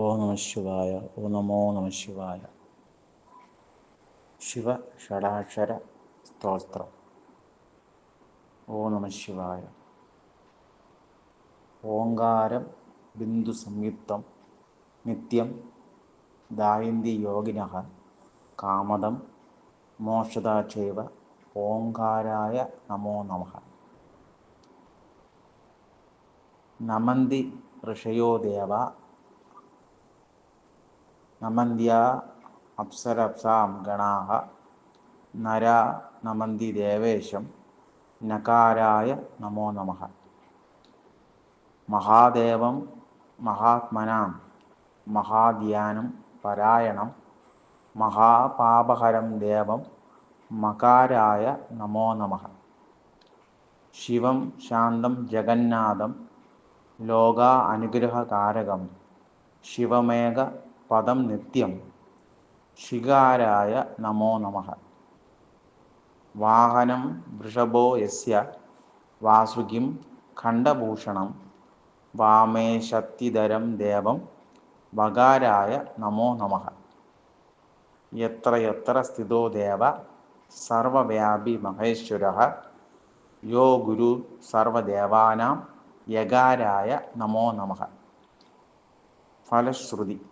ഓ നമ ശിവായ ഓ നമോ നമ ശിവായ. ശിവ ഷടാക്ഷര സ്തോത്രം. ഓ നമ ശിവായ. ഓങ്കാരം ബിന്ദു സംയുക്തം നിത്യം ദായന്തി യോഗിന കാമദം മോക്ഷദാചൈവ ഓങ്കാരായ നമോ നമ. നമന്തി ഋഷയോ ദേവ നമന്ത്യ അപ്സരപ്സാം ഗണാഹ നര നമന്തി ദേവേശം നകാരായ നമോ നമ. മഹാദേവം മഹാത്മനാം മഹാധ്യാനം പരായണം മഹാപാപഹരം ദേവം മകാരായ നമോ നമ. ശിവം ശാന്തം ജഗന്നാഥം ലോകാ അനുഗ്രഹകാരകം ശിവമേഘ പദം നിത്യം. ശികാരായ നമോ നമ. വാഹനം വൃഷഭോ യസ്യ. വാസുകിം ഖണ്ഡഭൂഷണം. വാമേ ശക്തിധരം ദേവം. വകാരായ നമോ നമ. എത്രയെത്ര യത്ര സ്ഥിതോ ദേവ. സർവവ്യാപി മഹേശ്വര. യോ ഗുരു സർവദേവാനാം. യകാരായ നമോ നമ. ഫലശ്രുതി.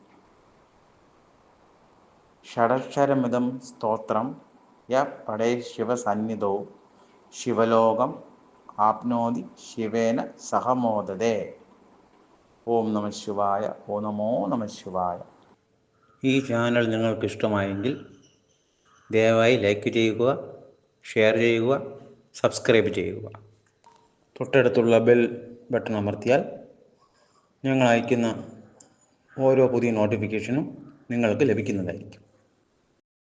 ഷഡക്ഷരമിതം സ്തോത്രം യ പടേ ശിവസന്നിധോ. ശിവലോകം ആപ്നോതി ശിവേന സഹമോദതേ. ഓം നമ ശിവായ ഓ നമോ നമ ശിവായ. ഈ ചാനൽ നിങ്ങൾക്ക് ഇഷ്ടമായെങ്കിൽ ദയവായി ലൈക്ക് ചെയ്യുക ഷെയർ ചെയ്യുക സബ്സ്ക്രൈബ് ചെയ്യുക. തൊട്ടടുത്തുള്ള ബെൽ ബട്ടൺ അമർത്തിയാൽ ഞങ്ങൾ അയക്കുന്ന ഓരോ പുതിയ നോട്ടിഫിക്കേഷനും നിങ്ങൾക്ക് ലഭിക്കുന്നതായിരിക്കും.